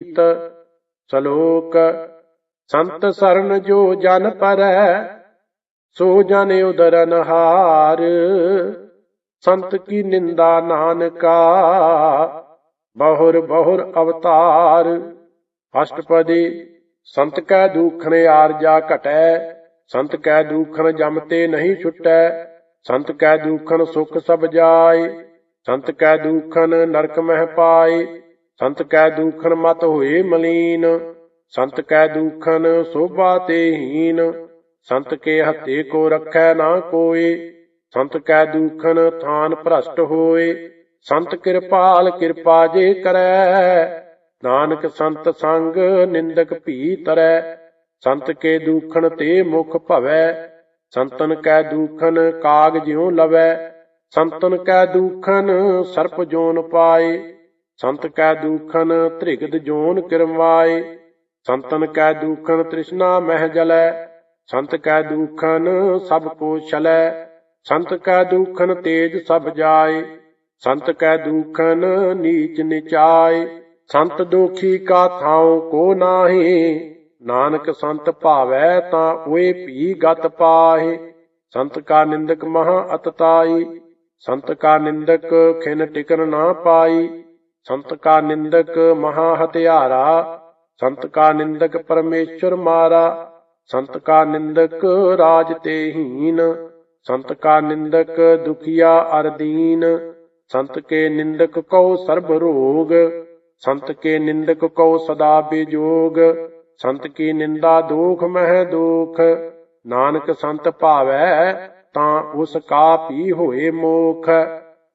ਪ੍ਰੀਤ ਸਲੋਕ, ਸੰਤ ਸਰਨ ਜੋ ਜਨ ਪਰੈ, ਸੋ ਜਨ ਉਦਰਨ ਹਾਰ। ਸੰਤ ਕੀ ਨਿੰਦਾ ਨਾਨਕਾ, ਬਹੁਰ ਬਹੁਰ ਅਵਤਾਰ। ਅਸ਼ਟਪਦੀ, ਸੰਤ ਕੈ ਦੂਖਣ ਆਰਜਾ ਘਟੈ, ਸੰਤ ਕੈ ਦੂਖਣ ਜਮ ਤੇ ਨਹੀਂ ਛੁਟੈ, ਸੰਤ ਕੈ ਦੂਖਣ ਸੁਖ ਸਭ ਜਾਏ, ਸੰਤ ਕੈ ਦੂਖਣ ਨਰਕ ਮਹਿ ਪਾਏ। ਸੰਤ ਕੈ ਦੂਖਣ ਮਤ ਹੋਏ ਮਲੀਨ, ਸੰਤ ਕੈ ਦੂਖਣ ਸੋਭਾ ਤੇ ਹੀਨ, ਸੰਤ ਕੇ ਹੱਥੇ ਕੋ ਰੱਖੈ ਨਾ ਕੋਏ, ਸੰਤ ਕੈ ਦੂਖਣ ਥਾਨ ਭ੍ਰਸ਼ਟ ਹੋਏ, ਸੰਤ ਕਿਰਪਾਲ ਕਿਰਪਾ ਜੇ ਕਰੈ, ਨਾਨਕ ਸੰਤ ਸੰਗ ਨਿੰਦਕ ਭੀ ਤਰੈ, ਸੰਤ ਕੇ ਦੂਖਣ ਤੇ ਮੁਖ ਭਵੈ, ਸੰਤਨ ਕੈ ਦੂਖਨ ਕਾਗ ਜਿਉ ਲਵੈ, ਸੰਤਨ ਕੈ ਦੂਖਨ ਸਰਪ ਜੋਨ ਪਾਏ। ਸੰਤ ਕੈ ਦੂਖਨ ਧ੍ਰਿਗਦ ਜੋਨ ਕਿਰਮਾਏ ਸੰਤਨ ਕੈ ਦੂਖਨ ਤ੍ਰਿਸ਼ਨਾ ਮਹਿ ਜਲੈ, ਸੰਤ ਕੈ ਦੂਖਨ ਸਭ ਕੋ ਛਲੈ, ਸੰਤ ਕੈ ਦੂਖਨ ਤੇਜ ਸਭ ਜਾਏ, ਸੰਤ ਕੈ ਦੂਖਨ ਨੀਚ ਨਿਚਾਏ, ਸੰਤ ਦੁਖੀ ਕਾ ਥਾਉ ਕੋ ਨਾਹੀ, ਨਾਨਕ ਸੰਤ ਭਾਵੈ ਤਾਂ ਓਏ ਭੀ ਗਤ ਪਾਹੇ, ਸੰਤ ਕਾ ਨਿੰਦਕ ਮਹਾ ਅਤਤਾਈ, ਸੰਤ ਕਾ ਨਿੰਦਕ ਖਿਨ ਟਿਕਰ ਨਾ ਪਾਈ ਸੰਤ ਕਾ ਨਿੰਦਕ ਮਹਾ ਹਤਿਆਰਾ, ਸੰਤ ਕਾ ਨਿੰਦਕ ਪਰਮੇਸ਼ਰ ਮਾਰਾ, ਸੰਤ ਕਾ ਨਿੰਦਕ ਰਾਜ ਤੇ ਹੀਨ, ਸੰਤ ਕਾ ਨਿੰਦਕ ਦੁਖੀਆ ਅਰਦੀਨ, ਸੰਤ ਕੇ ਨਿੰਦਕ ਕਉ ਸਰਬ ਰੋਗ, ਸੰਤ ਕੇ ਨਿੰਦਕ ਕਉ ਸਦਾ ਬੇਜੋਗ, ਸੰਤ ਕੀ ਨਿੰਦਾ ਦੋਖ ਮਹਿ ਦੋਖ, ਨਾਨਕ ਸੰਤ ਭਾਵੈ ਤਾਂ ਉਸ ਕਾ ਪੀ ਹੋਏ ਮੋਖ,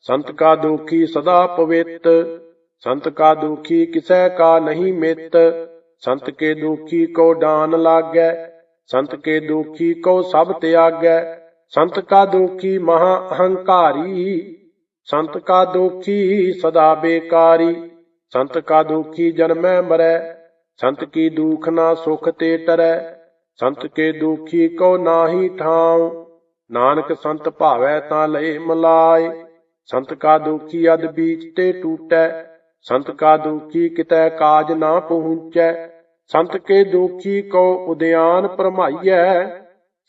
ਸੰਤ ਕਾ ਦੁਖੀ ਸਦਾ ਪਵਿੱਤ ਸੰਤ ਕਾ ਦੁਖੀ ਕਿਸੈ ਕਾ ਨਹੀਂ ਮਿੱਤ, ਸੰਤ ਕੇ ਦੁਖੀ ਕੋ ਡਾਨ ਲਾਗੈ, ਸੰਤ ਕੇ ਦੁਖੀ ਕੋ ਸਭ ਤਿਆਗੈ, ਸੰਤ ਕਾ ਦੁਖੀ ਮਹਾ ਅਹੰਕਾਰੀ, ਸੰਤ ਕਾ ਦੁਖੀ ਸਦਾ ਬੇਕਾਰੀ, ਸੰਤ ਕਾ ਦੁਖੀ ਜਨਮੈ ਮਰੈ, ਸੰਤ ਕੀ ਦੁਖ ਨਾ ਸੁਖ ਤੇ ਟਰੈ, ਸੰਤ ਕੇ ਦੁਖੀ ਕੋ ਨਾਹੀ ਠਾਉ, ਨਾਨਕ ਸੰਤ ਭਾਵੈ ਤਾਂ ਲਏ ਮਲਾਏ, ਸੰਤ ਕਾ ਦੁਖੀ ਅਦ ਬੀਚ ਤੇ ਟੂਟੈ ਸੰਤ ਕਾ ਦੁਖੀ ਕਿਤੈ ਕਾਜ ਨਾ ਪਹੁੰਚੈ, ਸੰਤ ਕੇ ਦੁਖੀ ਕੋ ਉਦਿਆਨ ਪਰਮਾਈਐ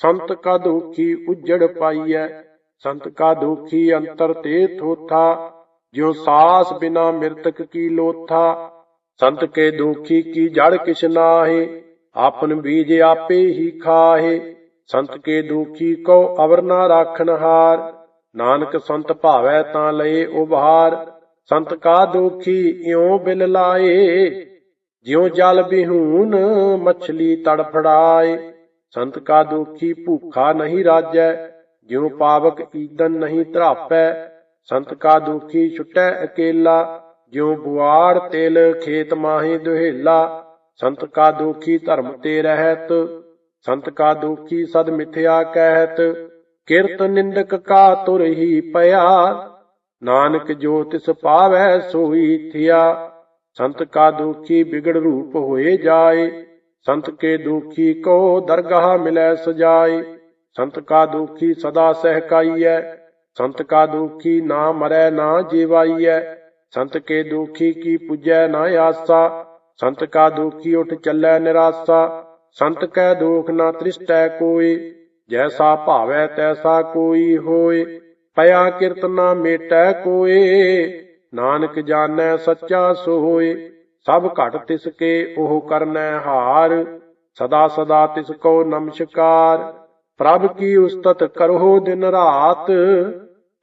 ਸੰਤ ਕਾ ਦੁਖੀ ਉਜੜ ਪਾਈਐ, ਸੰਤ ਕਾ ਦੁਖੀ ਅੰਤਰ ਤੇ ਥੋਥਾ, ਜਿਉ ਸਾਸ ਬਿਨਾ ਮਿਰਤਕ ਕੀ ਲੋਥਾ, ਸੰਤ ਕੇ ਦੁਖੀ ਕੀ ਜੜ ਕਿਛ ਨਾਹੀ, ਆਪਨ ਬੀਜ ਆਪੇ ਹੀ ਖਾਹੇ, ਸੰਤ ਕੇ ਦੁਖੀ ਕੋ ਅਵਰ ਨਾ ਰਾਖਨ ਹਾਰ, ਨਾਨਕ ਸੰਤ ਭਾਵੈ ਤਾਂ ਲਏ ਉਭਾਰ ਸੰਤ ਕਾ ਦੋਖੀ ਇਉਂ ਬਿਲ ਲਾਏ, ਜਿਉ ਜਲ ਬਿਹੂਨ ਮਛਲੀ ਤੜਫੜਾਏ ਸੰਤ ਕਾ ਦੁਖੀ ਭੂਖਾ ਨਹੀਂ ਰਾਜੈ, ਜਿਉ ਪਾਵਕ ਈਦਨ ਨਹੀਂ ਧਰਾਪੈ। ਸੰਤ ਕਾ ਦੁਖੀ ਛੁਟੈ ਅਕੇਲਾ, ਜਿਉ ਬੁਆੜ ਤਿਲ ਖੇਤ ਮਾਹੀ ਦੁਹੇਲਾ। ਸੰਤ ਕਾ ਦੋਖੀ ਧਰਮ ਤੇ ਰਹਿਤ, ਸੰਤ ਕਾ ਦੋਖੀ ਸਦ ਮਿਥਿਆ ਕਹਿਤ। ਕਿਰਤ ਨਿੰਦਕ ਕਾ ਤੁਰ ਹੀ ਪਿਆ ਨਾਨਕ ਜੋ ਤਿਸ ਪਾਵੈ ਸੋਈ ਥਿਆ, ਸੰਤ ਕਾ ਦੁਖੀ ਬਿਗੜ ਰੂਪ ਹੋਏ ਜਾਏ, ਸੰਤ ਕੇ ਦੁਖੀ ਕੋ ਦਰਗਾਹ ਮਿਲੈ ਸਜਾਏ, ਸੰਤ ਕਾ ਦੁਖੀ ਸਦਾ ਸਹਿਕਾਈਐ, ਸੰਤ ਕਾ ਦੁਖੀ ਨਾ ਮਰੈ ਨਾ ਜੀਵਾਈਐ, ਸੰਤ ਕੇ ਦੁਖੀ ਕੀ ਪੁਜੈ ਨਾ ਆਸਾ, ਸੰਤ ਕਾ ਦੁਖੀ ਉਠ ਚੱਲੈ ਨਿਰਾਸਾ, ਸੰਤ ਕੈ ਦੁਖ ਨਾ ਤ੍ਰਿਸ਼ਟੈ ਕੋਈ, ਜੈਸਾ ਭਾਵੈ ਤੈਸਾ ਕੋਈ ਹੋਏ। ਪਿਆ ਕਿਰਤ ਨਾ ਮੇਟੈ ਕੋਏ, ਨਾਨਕ ਜਾਣੈ ਸੱਚਾ ਸੋਏ, ਸਭ ਘਟ ਤਿਸ ਕੇ ਉਹ ਕਰਨੈ ਹਾਰ, ਸਦਾ ਸਦਾ ਤਿਸ ਕੋ ਨਮਸਕਾਰ, ਪ੍ਰਭ ਕੀ ਉਸਤਤ ਕਰੋ ਦਿਨ ਰਾਤ,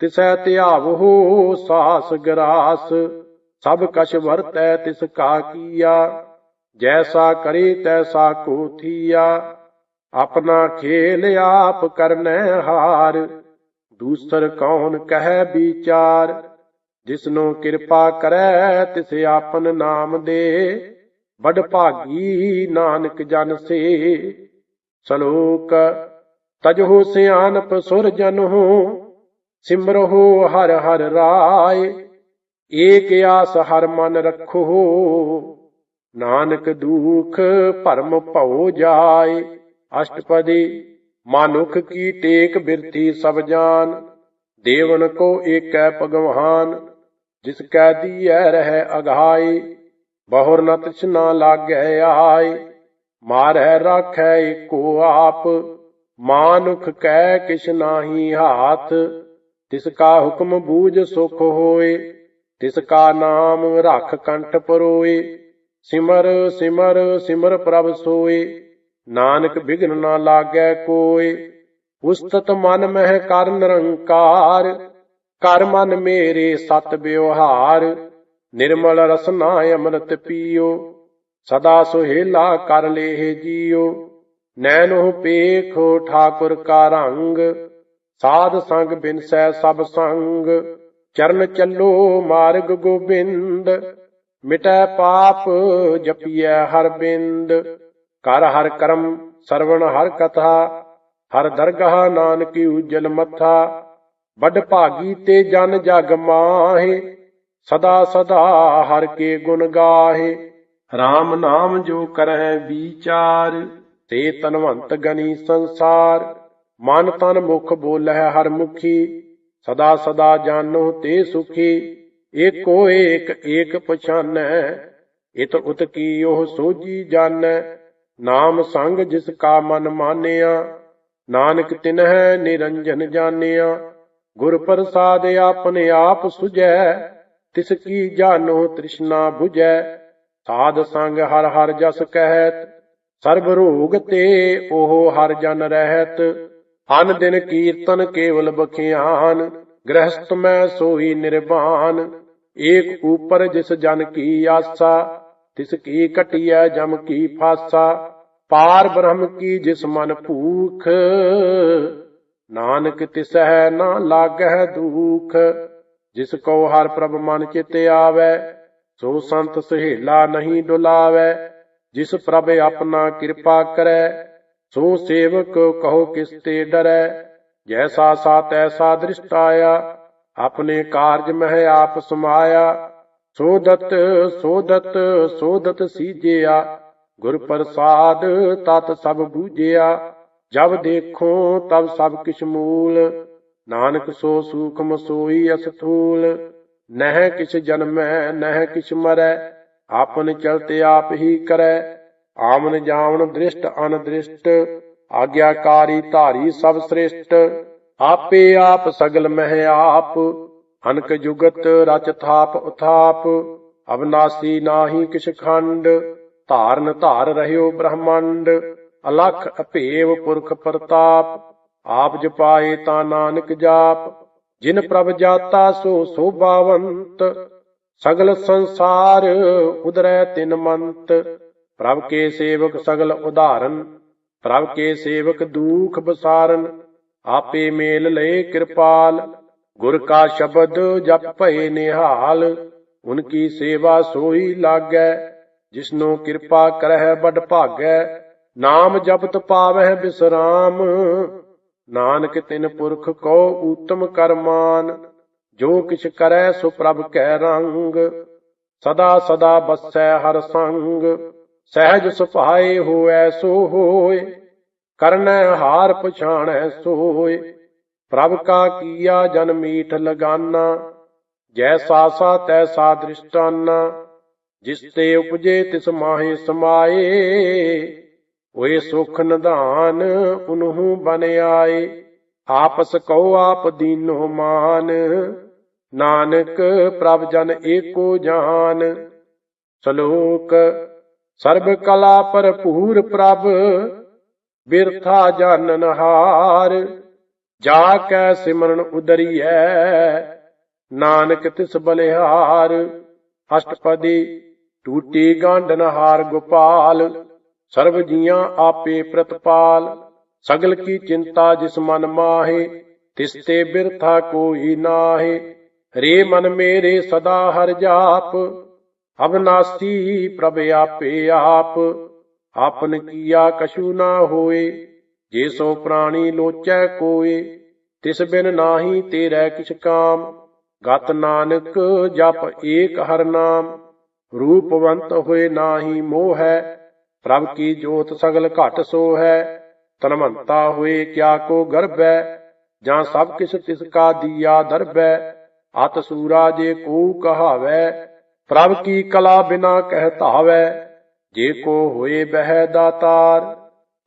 ਤਿਸੈ ਧਿਆਵੋ ਸਾਸ ਗਰਾਸ, ਸਭ ਕਛ ਵਰਤੈ ਤਿਸ ਕਾ ਕੀਆ, ਜੈਸਾ ਕਰੇ ਤੈਸਾ ਕੋ ਥੀਆ, ਆਪਣਾ ਖੇਲ ਆਪ ਕਰਨੈ ਹਾਰ। ਦੂਸਰ ਕੌਣ ਕਹੈ ਵਿਚਾਰ? ਜਿਸਨੂੰ ਕਿਰਪਾ ਕਰੈ, ਤਿਸ ਆਪਨ ਨਾਮ ਦੇ। ਬੜ ਭਾਗੀ ਨਾਨਕ ਜਨ ਸੇ। ਸ਼ਲੋਕ, ਤਜਹੁ ਸਿਆਨਪ ਸੁਰ ਜਨਹੁ ਸਿਮਰਹੁ ਹਰ ਹਰ ਰਾਏ। ਏਕ ਆਸ ਹਰ ਮਨ ਰਖੋ, ਨਾਨਕ ਦੁਖ ਭਰਮ ਭਉ ਜਾਏ। ਅਸ਼ਟਪਦੀ ਮਾਨੁਖ ਕੀ ਟੇਕ ਬਿਰਥੀ ਸਭ ਜਾਨ, ਦੇਵਨ ਕੋ ਏਕੈ ਭਗਵਾਨ, ਜਿਸ ਕੈ ਦੀਐ ਰਹਿ ਅਗਾਈ ਬਹੁਰ ਨ ਤਿਸਨਾ ਲਾਗੈ ਆਏ ਮਾਰੈ ਰਾਖੈ ਏਕੋ ਆਪ, ਮਾਨੁਖ ਕੈ ਕਿਛ ਨਾਹੀ ਹਾਥ, ਤਿਸ ਕਾ ਹੁਕਮ ਬੂਝ ਸੁਖ ਹੋਏ, ਤਿਸ ਕਾ ਨਾਮ ਰਖ ਕੰਠ ਪਰੋਏ, ਸਿਮਰ ਸਿਮਰ ਸਿਮਰ ਪ੍ਰਭ ਸੋਏ। ਨਾਨਕ ਬਿਗਨ ਨਾ ਲਾਗੈ ਕੋਏ ਉਸਤਤ ਮਨ ਮਹਿ ਕਰ ਨਿਰੰਕਾਰ, ਕਰ ਮਨ ਮੇਰੇ ਸਤ ਬਿਵਹਾਰ ਨਿਰਮਲ ਰਸਨਾ ਅੰਮ੍ਰਿਤ ਪੀਓ, ਸਦਾ ਸੁਹੇਲਾ ਕਰ ਲੇਹ ਜੀਓ ਨੈਨੋ ਪੇਖੋ ਠਾਕੁਰ ਕਾ ਰੰਗ, ਸਾਧ ਸੰਗ ਬਿਨਸੈ ਸਭ ਸੰਗ, ਚਰਨ ਚੱਲੋ ਮਾਰਗ ਗੋਬਿੰਦ, ਮਿਟੈ ਪਾਪ ਜਪੀਐ ਹਰ ਬਿੰਦ ਕਰ ਹਰ ਕਰਮ, ਸਰਵਣ ਹਰ ਕਥਾ, ਹਰ ਦਰਗਾਹ ਨਾਨਕੀ ਉਜਲ ਮੱਥਾ, ਵੱਡ ਭਾਗੀ ਤੇ ਜਨ ਜਗ ਮਾਹੇ, ਸਦਾ ਸਦਾ ਹਰ ਕੇ ਗੁਣ ਗਾਹੇ। RAM ਨਾਮ ਜੋ ਕਰੈ ਵਿਚਾਰ, ਤੇ ਤਨਵੰਤ ਗਨੀ ਸੰਸਾਰ। ਮਨ ਤਨ ਮੁਖ ਬੋਲਹਿ ਹਰ ਮੁਖੀ, ਸਦਾ ਸਦਾ ਜਾਣੋ ਤੇ ਸੁਖੀ। ਏਕੋ ਏਕ ਏਕ ਪਛਾਨੈ, ਇਤ ਉਤ ਕੀ ਉਹ ਸੋਜੀ ਜਾਣੈ। ਨਾਮ ਸੰਗ ਜਿਸ ਕਾ ਮਨ ਮਾਨਿਆ, ਨਾਨਕ ਤਿਨਹਿ ਨਿਰੰਜਨ ਜਾਣਿਆ। ਗੁਰ ਪ੍ਰਸਾਦ ਆਪਣੇ ਆਪ ਸੁਝੈ, ਤਿਸ ਕੀ ਜਾਣੋ ਤ੍ਰਿਸ਼ਨਾ 부ਜੈ ਸਾਧ ਸੰਗ ਹਰ ਹਰ ਜਸ ਕਹਿਤ, ਸਰਬ ਰੋਗ ਤੇ ਉਹ ਹਰ ਜਨ ਰਹਿਤ। ਹਨ ਦਿਨ ਕੀਰਤਨ ਕੇਵਲ ਬਖਿਆਨ ਗ੍ਰਹਸਤ ਮੈਂ ਸੋਈ ਨਿਰਵਾਨ। ਏਕ ਉਪਰ ਜਿਸ ਜਨ ਕੀ ਆਸਾ, ਤਿਸ ਕੀ ਕਟਿਐ ਜਮ ਕੀ ਫਾਸਾ। ਪਾਰ ਬ੍ਰਹਮ ਕੀ ਜਿਸ ਮਨ ਭੂਖ, ਨਾਨਕ ਤਿਸਹਿ ਨਾ ਲਾਗਹਿ ਦੁਖ। ਜਿਸ ਕੋ ਹਰ ਪ੍ਰਭ ਮਨ ਚਿਤ ਆਵੈ, ਸੋ ਸੰਤ ਸਹੇਲਾ ਨਹੀਂ ਡੁਲਾਵੈ। ਜਿਸ ਪ੍ਰਭ ਆਪਣਾ ਕਿਰਪਾ ਕਰੈ, ਸੋ ਸੇਵਕ ਕਹੋ ਕਿਸ ਤੇ ਡਰੈ। ਜੈਸਾ ਸਾ ਤੈਸਾ ਦ੍ਰਿਸ਼ਟ ਆਇਆ, ਆਪਣੇ ਕਾਰਜ ਮਹਿ ਆਪ ਸਮਾਇਆ। ਸੋਦਤ ਸੋਦਤ ਸੋਦਤ ਸੀਜਿਆ ਗੁਰ ਪ੍ਰਸਾਦ ਤਤ ਸਭ ਬੂਝਿਆ, ਜਬ ਦੇਖੋ ਤਬ ਸਭ ਕਿਛ ਮੂਲ। ਨਾਨਕ ਸੋ ਸੂਖਮ ਸੋਈ ਅਸਥੂਲ। ਨਹਿ ਕਿਛ ਜਨਮੈ, ਨਹਿ ਕਿਛ ਮਰੈ, ਆਪਨ ਚਲਤੇ ਆਪ ਹੀ ਕਰੈ। ਆਮਨ ਜਾਵਨ ਦ੍ਰਿਸ਼ਟ ਅਨਦ੍ਰਿਸ਼ਟ, ਆਗਿਆਕਾਰੀ ਧਾਰੀ ਸਭ ਸ੍ਰੇਸ਼ਟ। ਆਪੇ ਆਪ ਸਗਲ ਮਹਿ ਆਪ, ਅਨਕ ਜੁਗਤ ਰਚ ਥਾਪ ਉਥਾਪ। ਅਬਨਾਸੀ ਨਾਹੀ ਕਿਛ ਖੰਡ ਧਾਰਨ ਧਾਰ ਰਹਿਓ ਬ੍ਰਹਮੰਡ, ਅਲਖ ਅਭੇਵ ਪੁਰਖ ਪ੍ਰਤਾਪ, ਆਪ ਜਪਾਏ ਤਾਂ ਨਾਨਕ ਜਾਪ, ਜਿਨ ਪ੍ਰਭ ਜਾਤਾ ਸੋ ਸੋਭਾਵੰਤ, ਸਗਲ ਸੰਸਾਰ ਉਦਰੈ ਤਿਨ ਮੰਤ, ਪ੍ਰਭ ਕੇ ਸੇਵਕ ਸਗਲ ਉਧਾਰਨ, ਪ੍ਰਭ ਕੇ ਸੇਵਕ ਦੂਖ ਬਸਾਰਨ, ਆਪੇ ਮੇਲ ਲਏ ਕਿਰਪਾਲ, ਗੁਰ ਕਾ ਸ਼ਬਦ ਜਪ ਭਏ ਨਿਹਾਲ ਉਨਕੀ ਸੇਵਾ ਸੋਈ ਲਾਗੈ ਜਿਸਨੋ ਕਿਰਪਾ ਕਰਹਿ ਬੜ ਭਾਗੈ, ਨਾਮ ਜਪਤ ਪਾਵਹਿ ਬਿਸਰਾਮ। ਨਾਨਕ ਤਿਨ ਪੁਰਖ ਕੋ ਊਤਮ ਕਰਮਾਨ, ਜੋ ਕਿਛ ਕਰੈ ਸੋ ਪ੍ਰਭ ਕੈ ਰੰਗ। ਸਦਾ ਸਦਾ ਬਸੈ ਹਰ ਸੰਗ, ਸਹਿਜ ਸੁਭਾਏ ਹੋਐ ਸੋ ਹੋਏ, ਕਰਨੈ ਹਾਰ ਪਛਾਣੈ ਸੋਏ। ਪ੍ਰਭ ਕਾ ਕੀਆ ਜਨ ਮੀਠ ਲਗਾਨਾ ਜੈਸਾ ਸਾ ਤੈਸਾ ਦ੍ਰਿਸ਼ਟਾਨਾ। ਜਿਸ ਤੇ ਉਪਜੇ ਤਿਸ ਮਾਹੇ ਸਮਾਏ, ਹੋਏ ਸੁਖ ਨਿਧਾਨ ਉਨਹੂ ਬਨ ਆਏ। ਆਪਸ ਕਉ ਆਪ ਦੀਨੋ ਮਾਨ, ਨਾਨਕ ਪ੍ਰਭ ਜਨ ਏਕੋ ਜਾਨ। ਸ਼ਲੋਕ, ਸਰਬ ਕਲਾ ਭਰਪੂਰ ਪ੍ਰਭ, ਬਿਰਥਾ ਜਾਣਨ ਹਾਰ ਜਾ ਕੈ ਸਿਮਰਨ ਉਦਰੀਐ, ਨਾਨਕ ਤਿਸ ਬਲਿਹਾਰ। ਅਸ਼ਟਪਦੀ ਟੂਟੀ ਗਾਂਡਨ ਹਾਰ ਗੋਪਾਲ, ਸਰਬ ਜੀਆਂ ਆਪੇ ਪ੍ਰਤਪਾਲ। ਸਗਲ ਕੀ ਚਿੰਤਾ ਜਿਸ ਮਨ ਮਾਹੇ, ਤਿਸ ਤੇ ਬਿਰਥਾ ਕੋਈ ਨਾਹੇ। ਰੇ ਮਨ ਮੇਰੇ ਸਦਾ ਹਰ ਜਾਪ, ਅਬਨਾਸੀ ਪ੍ਰਭ ਆਪੇ ਆਪ। ਆਪਨ ਕੀਆ ਕਛੂ ਨਾ ਹੋਏ, ਜੇ ਸੋ ਪ੍ਰਾਣੀ ਲੋਚੈ ਕੋਏ। ਤਿਸ ਬਿਨ ਨਾਹੀ ਤੇਰੇ ਕਿਛ ਕਾਮ, ਗਤ ਨਾਨਕ ਜਪ ਏਕ ਹਰ ਨਾਮ। ਰੂਪਵੰਤ ਹੋਏ ਨਾਹੀ ਮੋਹ ਹੈ, ਪ੍ਰਭ ਕੀ ਜੋਤ ਸਗਲ ਘਟ ਸੋ ਹੈ ਤਨਮੰਤਾ ਹੋਏ ਕਿਆ ਕੋ ਗਰਭੈ ਜਾਂ ਸਭ ਕਿਛ ਤਿਸ ਕਾ ਦੀਆ ਦਰਬੈ ਅਤ ਸੂਰਾ ਜੇ ਕੋ ਕਹਾਵੈ, ਪ੍ਰਭ ਕੀ ਕਲਾ ਬਿਨਾ ਕਹਿ ਧਾਵੈ, ਜੇ ਕੋ ਹੋਏ ਬਹਿ ਦਾਤਾਰ,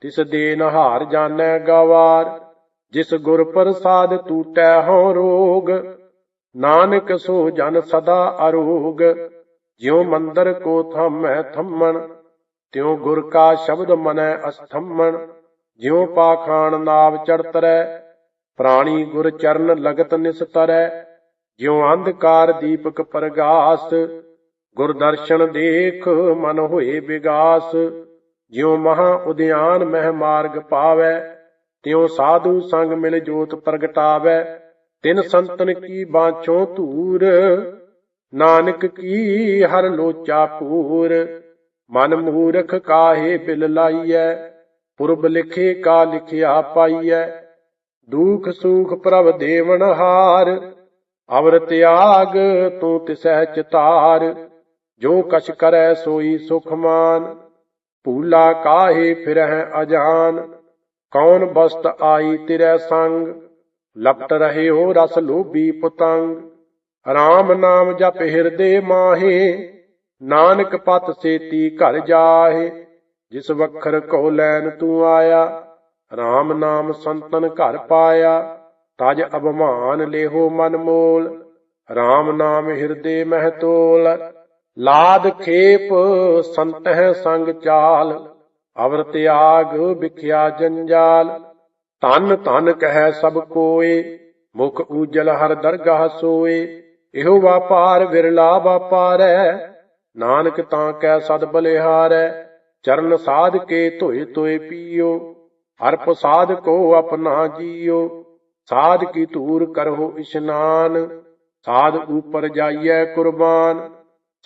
ਤਿਸ ਦੇ ਨਹਾਰ ਜਾਣੈ ਗਵਾਰ, ਜਿਸ ਗੁਰ ਪ੍ਰਸਾਦ ਟੂਟੈ ਹਉ ਰੋਗ, ਨਾਨਕ ਸੋ ਜਨ ਸਦਾ ਅਰੋਗ ਜਿਉ ਮੰਦਰ ਕੋ ਥਮੈ ਥੰਮਣ, ਤਿਉ ਗੁਰ ਕਾ ਸ਼ਬਦ ਮਨੈ ਅਸਥੰਮਣ, ਜਿਉ ਪਾਖਾਨ ਨਾਵ ਚੜਤਰੈ ਪ੍ਰਾਣੀ ਗੁਰ ਚਰਨ ਲਗਤ ਨਿਸਤਰੈ, ਜਿਉ ਅੰਧਕਾਰ ਦੀਪਕ ਪ੍ਰਗਾਸ, ਗੁਰ ਦਰਸ਼ਨ ਦੇਖ ਮਨ ਹੋਏ ਵਿਗਾਸ ਜਿਉ ਮਹਾ ਉਦਿਆਨ ਮਹਿ ਮਾਰਗ ਪਾਵੈ, ਤਿਉ ਸਾਧੂ ਸੰਗ ਮਿਲ ਜੋਤ ਪ੍ਰਗਟਾਵੈ, ਤਿਨ ਸੰਤਨ ਕੀ ਬਾਝੋਂ ਧੂਰ ਨਾਨਕ ਕੀ ਹਰ ਲੋਚਾ ਪੂਰ, ਮਨ ਮੂਰਖ ਕਾਹੇ ਬਿਲ ਲਾਈਐ, ਪੁਰਬ ਲਿਖੇ ਕਾ ਲਿਖਿਆ ਪਾਈਐ, ਦੁਖ ਸੁਖ ਪ੍ਰਭ ਦੇਵਨ ਹਾਰ ਅਵਰ ਤਿਆਗ ਤੂੰ ਤਿਸਹਿ ਚਿਤਾਰ, ਜੋ ਕਛ ਕਰੈ ਸੋਈ ਸੁਖਮਾਨ ਭੂਲਾ ਕਾਹੇ ਫਿਰਹਿ ਅਜਾਨ, ਕੌਣ ਬਸਤ ਆਈ ਤਿਰੈ ਸੰਗ, ਲਪਟ ਰਹੇ ਹੋ ਰਸ ਲੋਭੀ ਪਤੰਗ ਰਾਮ ਨਾਮ ਜਪ ਹਿਰਦੇ ਮਾਹੇ, ਨਾਨਕ ਪਤ ਸੇਤੀ ਘਰ ਜਾਹੇ, ਜਿਸ ਵਖਰ ਕੋ ਲੈਨ ਤੂੰ ਆਇਆ RAM ਨਾਮ ਸੰਤਨ ਘਰ ਪਾਇਆ, ਤਜ ਅਭਮਾਨ ਲੇਹੋ ਮਨ ਮੋਲ RAM ਨਾਮ ਹਿਰਦੇ ਮਹਿ ਤੋਲ, ਲਾਦ ਖੇਪ ਸੰਤਹਿ ਸੰਗ ਚਾਲ ਅਵਰ ਤਿਆਗ ਵਿਖਿਆ ਜੰਜਾਲ, ਧਨ ਧਨ ਕਹੈ ਸਭ ਕੋਏ, ਮੁਖ ਉਜਲ ਹਰ ਦਰਗਾਹ ਸੋਏ ਇਹੋ ਵਾਪਾਰ ਵਿਰਲਾ ਵਾਪਾਰੈ। ਨਾਨਕ ਤਾਂ ਕੈ ਸਦ ਬਲਿਹਾਰੈ, ਚਰਨ ਸਾਧ ਕੇ ਧੋਏ ਤੋਏ ਪੀਓ। ਅਰਪ ਸਾਧ ਕੋ ਆਪਣਾ ਜੀਓ, ਸਾਧ ਕੀ ਧੂਰ ਕਰੋ ਇਸ਼ਨਾਨ। ਸਾਧ ਉਪਰ ਜਾਈਐ ਕੁਰਬਾਨ,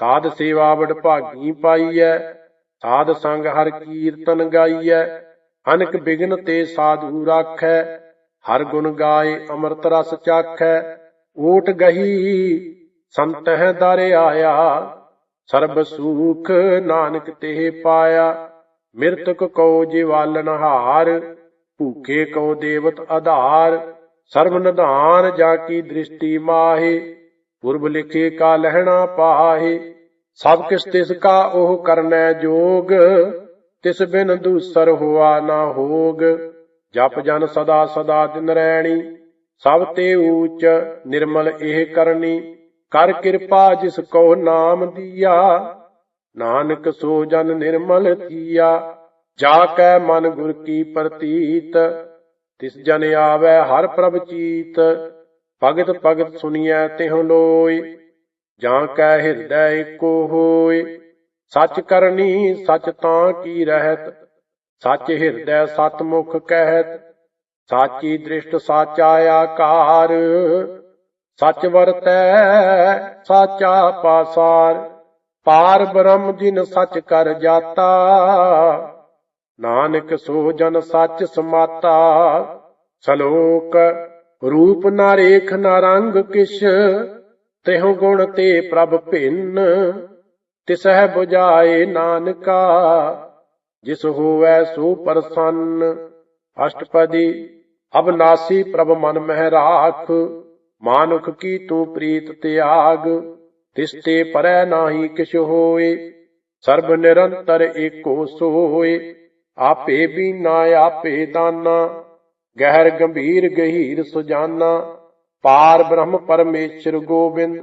ਸਾਧ ਸੇਵਾ ਵਡ ਭਾਗੀ ਪਾਈਐ। ਸਾਧ ਸੰਗ ਹਰ ਕੀਰਤਨ ਗਾਈਐ ਅਨਕ ਬਿਗਨ ਤੇ ਸਾਧੂ ਰਾਖੈ। ਹਰ ਗੁਣ ਗਾਏ ਅੰਮ੍ਰਿਤ ਰਸ ਚਾਖੈ ਓਟ ਗਹੀ ਸੰਤਹਿ ਦਰ ਆਇਆ, ਸਰਬ ਸੁਖ ਨਾਨਕ ਤੇ ਪਾਇਆ, ਮਿਰਤਕ ਕੋ ਜਿਵਾਲਨ ਹਾਰ, ਭੂਖੇ ਕੋ ਦੇਵਤ ਆਧਾਰ, ਸਰਬ ਨਿਧਾਨ ਜਾ ਕੀ ਦ੍ਰਿਸ਼ਟੀ ਮਾਹੇ, ਪੁਰਬ ਲਿਖੇ ਕਾ ਲਹਿਣਾ ਪਾਹੇ, ਸਭ ਕਿਸ ਤਿਸ ਕਾ ਉਹ ਕਰਨੈ ਜੋਗ, ਤਿਸ ਬਿਨ ਦੂਸਰ ਹੋਆ ਨਾ ਹੋਗ, ਜਪ ਜਨ ਸਦਾ ਸਦਾ ਦਿਨ ਰਹਿਣੀ ਸਭ ਤੇ ਊਚ ਨਿਰਮਲ ਇਹ ਕਰਨੀ। ਕਰ ਕਿਰਪਾ ਜਿਸ ਕੋ ਨਾਮ ਦੀਆ। ਨਾਨਕ ਸੋ ਜਨ ਨਿਰਮਲ ਥੀਆ ਜਾ ਕੈ ਮਨ ਗੁਰ ਕੀ ਪ੍ਰਤੀਤ। ਤਿਸ ਜਨ ਆਵੈ ਹਰ ਪ੍ਰਭ ਚੀਤ। ਭਗਤ ਭਗਤ ਸੁਣੀਐ ਤਿਹੁ ਲੋਈ ਜਾਂ ਕੈ ਹਿਰਦੈ ਏਕੋ ਹੋਏ ਸੱਚ ਕਰਨੀ ਸੱਚ ਤਾਂ ਕੀ ਰਹਿਤ। ਸੱਚ ਹਿਰਦੈ ਸਤ ਮੁਖ ਕਹਿਤ। ਸਾਚੀ ਦ੍ਰਿਸ਼ਟ ਸਾਚਾ ਆਕਾਰ ਸੱਚ ਵਰਤੈ ਸਾਚਾ ਪਾਸਾਰ, ਪਾਰ ਬ੍ਰਹਮ ਜਿਨ ਸਚ ਕਰ ਜਾਤਾ, ਨਾਨਕ ਸੋ ਜਨ ਸੱਚ ਸਮਾਤਾ, ਸਲੋਕ ਰੂਪ ਨਾ ਰੇਖ ਨਾ ਰੰਗ ਕਿਛ, ਤਿਹੁ ਗੁਣ ਤੇ ਪ੍ਰਭ ਭਿੰਨ, ਤਿਸਹਿ 부ਜਾਏ ਨਾਨਕਾ, ਜਿਸ ਹੋਵੈ ਸੋ ਪ੍ਰਸੰਨ, ਅਸ਼ਟਪਦੀ ਅਬਨਾਸੀ ਪ੍ਰਭ ਮਨ ਮਹਿ ਰਾਖ, ਮਾਨੁਖ ਕੀ ਤੂੰ ਪ੍ਰੀਤ ਤਿਆਗ ਤਿਸ ਤੇ ਪਰੈ ਨਾਹੀ ਕਿਛ ਹੋਏ, ਸਰਬ ਨਿਰੰਤਰ ਏਕੋ ਸੋਏ, ਆਪੇ ਬੀਨਾ, ਆਪੇ ਦਾਨਾ, ਗਹਿਰ ਗੰਭੀਰ ਗਹੀਰ ਸੁਜਾਨਾ, ਪਾਰ ਬ੍ਰਹਮ ਪਰਮੇਸ਼ਰ ਗੋਬਿੰਦ,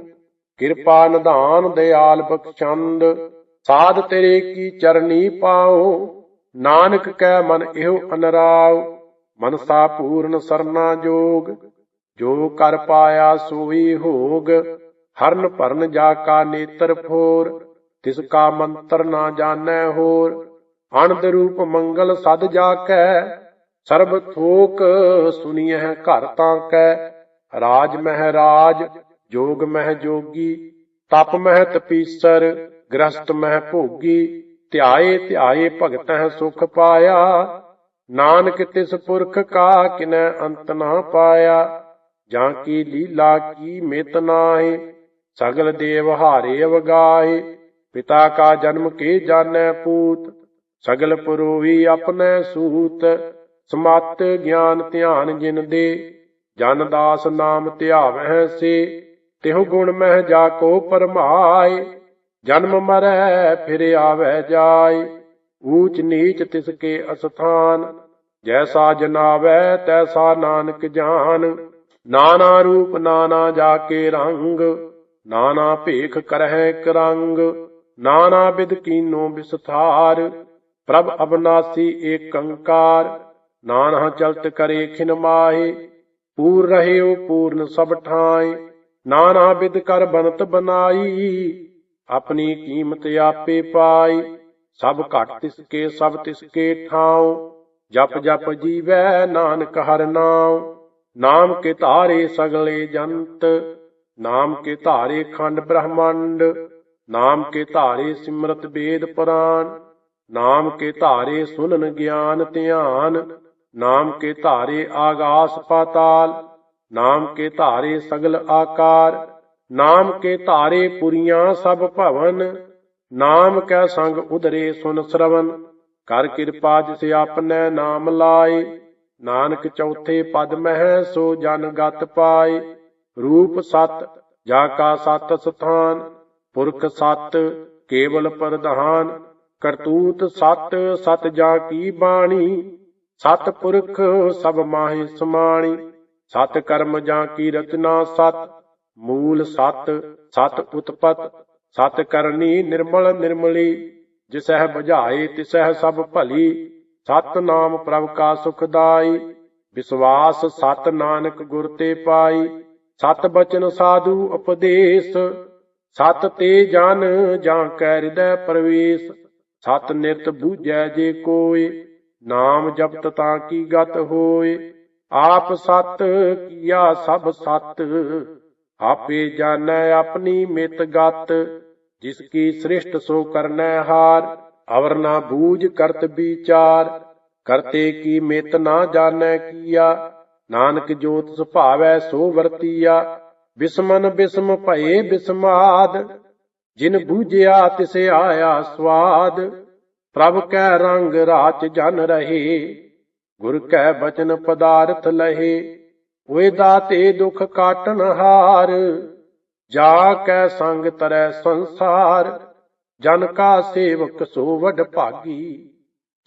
ਕਿਰਪਾ ਨਿਧਾਨ ਦਿਆਲ ਬਖਸ਼ੰਦ, ਸਾਧ ਤੇਰੇ ਕੀ ਚਰਨੀ ਪਾਉ ਨਾਨਕ ਕੈ ਮਨ ਇਹੋ ਅਨਰਾਉ ਮਨਸਾ ਪੂਰਨ ਸਰਨਾ ਜੋਗ, ਜੋ ਕਰ ਪਾਇਆ ਸੋਈ ਹੋਗ, ਹਰਨ ਭਰਨ ਜਾ ਕਾ ਨੇਤਰ ਫੋਰ, ਤਿਸ ਕਾ ਮੰਤਰ ਨਾ ਜਾਣੈ ਹੋਰ ਅਨੰਦ ਰੂਪ ਮੰਗਲ ਸਦ ਜਾ ਕੈ ਸਰਬ ਥੋਕ ਸੁਨੀਐ ਘਰ ਤਾਂ ਕੈ, ਰਾਜ ਮਹਿ ਰਾਜ, ਜੋਗ ਮਹਿ ਜੋਗੀ, ਤਪ ਮਹਿ ਤਪੀਸਰ, ਗ੍ਰਸਤ ਮਹਿ ਭੋਗੀ, ਧਿਆਏ ਧਿਆਏ ਭਗਤਹਿ ਸੁਖ ਪਾਇਆ ਨਾਨਕ ਤਿਸ ਪੁਰਖ ਕਾ ਕਿਨੈ ਅੰਤ ਨਾ ਪਾਇਆ, ਜਾਂ ਕੀ ਲੀਲਾ ਕੀ ਮਿਤ ਨਾਹੀ, ਸਗਲ ਦੇਵ ਹਾਰੇ ਅਵਗਾਹੇ, ਪਿਤਾ ਕਾ ਜਨਮ ਕੇ ਜਾਣੈ ਪੂਤ, ਸਗਲ ਪੁਰੋਹੀ ਆਪਣੈ ਸੂਤ, ਸਮਤ ਗਿਆਨ ਧਿਆਨ ਜਿਨ ਦੇ, ਜਨ ਦਾਸ ਨਾਮ ਧਿਆਵਹਿ ਸੇ ਤਿਹੁ ਗੁਣ ਮਹਿ ਜਾ ਕੋ ਪਰਮਾਏ, ਜਨਮ ਮਰੈ ਫਿਰ ਆਵੈ ਜਾਏ। ਊਚ ਨੀਚ ਤਿਸ ਕੇ ਅਸਥਾਨ, ਜੈਸਾ ਜਨਾਵੈ ਤੈਸਾ ਨਾਨਕ ਜਾਨ। ਨਾਨਾ ਰੂਪ ਨਾਨਾ ਜਾ ਕੇ ਰੰਗ, ਨਾਨਾ ਭੇਖ ਕਰਹਿ ਕਰੰਗ। ਨਾਨਾ ਵਿਦ ਕੀਨੋ ਵਿਸਥਾਰ ਪ੍ਰਭ ਅਬਨਾਸੀ ਏਕੰਕਾਰ। ਨਾਨਾ ਚਲਤ ਕਰੇ ਖਿਨ ਮਾਹੇ, ਪੂਰ ਰਹਿਓ ਪੂਰਨ ਸਭ ਠਾਏ ਨਾਨਾ ਵਿਦ ਕਰ ਬਨਤ ਬਨਾਈ ਆਪਣੀ ਕੀਮਤ ਆਪੇ ਪਾਈ ਸਭ ਘਟ ਤਿਸਕੇ ਸਭ ਤਿਸਕੇ ਠਾਉ। ਜਪ ਜਪ ਜੀਵੈ ਨਾਨਕ ਹਰ ਨਾਮ ਨਾਮ ਕੇ ਧਾਰੇ ਸਗਲੇ ਜੰਤ। ਨਾਮ ਕੇ ਧਾਰੇ ਖੰਡ ਬ੍ਰਹਮੰਡ। ਨਾਮ ਕੇ ਧਾਰੇ ਸਿਮਰਤ ਵੇਦ ਪੁਰਾਨ ਨਾਮ ਕੇ ਧਾਰੇ ਸੁਨਨ ਗਿਆਨ ਧਿਆਨ। ਨਾਮ ਕੇ ਧਾਰੇ ਆਗਾਸ ਪਾਤਾਲ। ਨਾਮ ਕੇ ਧਾਰੇ ਸਗਲ ਆਕਾਰ। ਨਾਮ ਕੇ ਧਾਰੇ ਪੁਰੀਆਂ ਸਭ ਭਵਨ। ਨਾਮ ਕੈ ਸੰਗ ਉਧਰੇ ਸੁਨ ਸ਼ਰਵਨ, ਕਰ ਕਿਰਪਾ ਜਿਸ ਆਪਨੇ ਨਾਮ ਲਾਏ। ਨਾਨਕ ਚੌਥੇ ਪਦ ਮਹਿ ਸੋ ਜਨ ਗਤ ਪਾਏ। ਰੂਪ ਸਤ, ਜਾ ਕਾ ਸਤ ਸਥਾਨ, ਪੁਰਖ ਸਤ, ਕੇਵਲ ਪ੍ਰਧਾਨ। ਕਰਤੂਤ ਸਤ ਸਤ ਜਾ ਕੀ ਬਾਣੀ। ਸਤ ਪੁਰਖ, ਸਭ ਮਾਹਿ ਸਮਾਣੀ। ਸਤ ਕਰਮ ਜਾਂ ਕੀ ਰਚਨਾ ਸਤ। ਮੂਲ ਸਤ ਸਤ ਉਤਪਤ। ਸਤ ਕਰਨੀ ਨਿਰਮਲ ਨਿਰਮਲੀ ਜਿਸਹਿ ਬੁਝਾਏ ਤਿਸਹਿ ਸਭ ਭਲੀ। ਸਤ ਨਾਮ ਪ੍ਰਭ ਕਾ ਸੁਖਦਾਈ ਵਿਸ਼ਵਾਸ ਸਤ ਨਾਨਕ ਗੁਰ ਤੇ ਪਾਈ। ਸਤ ਬਚਨ ਸਾਧੂ ਉਪਦੇਸ਼, ਸਤ ਤੇ ਜਨ ਜਾਂ ਕੈ ਹਿਰਦੈ ਪ੍ਰਵੇਸ਼। ਸਤ ਨਿਤ ਬੂਝੈ ਜੇ ਕੋਏ ਨਾਮ ਜਪਤ ਤਾਂ ਕੀ ਗਤ ਹੋਏ। ਆਪ ਸਤ ਕੀਆ ਸਭ ਸਤ, ਆਪੇ ਜਾਣੈ ਆਪਣੀ ਮਿਤ ਗਤ। ਜਿਸ ਕੀ ਸ੍ਰਿਸ਼ਟ ਸੋ ਕਰਨੈ ਹਾਰ, ਅਵਰ ਨਾ ਬੂਝ ਕਰਤ ਵਿਚਾਰ। ਕਰਤੇ ਕੀ ਮਿਤ ਨਾ ਜਾਣੈ ਕੀਆ, ਨਾਨਕ ਜੋਤ ਸੁਭਾਵੈ ਸੋ ਵਰਤੀਆ। ਬਿਸਮਨ ਬਿਸਮ ਭਏ ਬਿਸਮਾਦ, ਜਿਨ ਬੂਝਿਆ ਤਿਸ ਆਇਆ ਸਵਾਦ। ਪ੍ਰਭ ਕੈ ਰੰਗ ਰਾਚ ਜਨ ਰਹੇ, ਗੁਰ ਕੈ ਬਚਨ ਪਦਾਰਥ ਲਹੇ। ਓਏ ਦਾਤੇ ਦੁਖ ਕਾਟਨ ਹਾਰ ਜਾ ਕੈ ਸੰਗ ਤਰੈ ਸੰਸਾਰ, ਜਨ ਕਾ ਸੇਵਕ ਸੋ ਵਡ ਭਾਗੀ।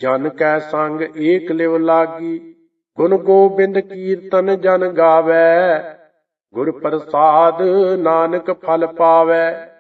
ਜਨ ਕੈ ਸੰਗ ਏਕ ਲਿਵ ਲਾਗੀ, ਗੁਣ ਗੋਬਿੰਦ ਕੀਰਤਨ ਜਨ ਗਾਵੇ। ਗੁਰ ਪ੍ਰਸਾਦ ਨਾਨਕ ਫਲ ਪਾਵੇ।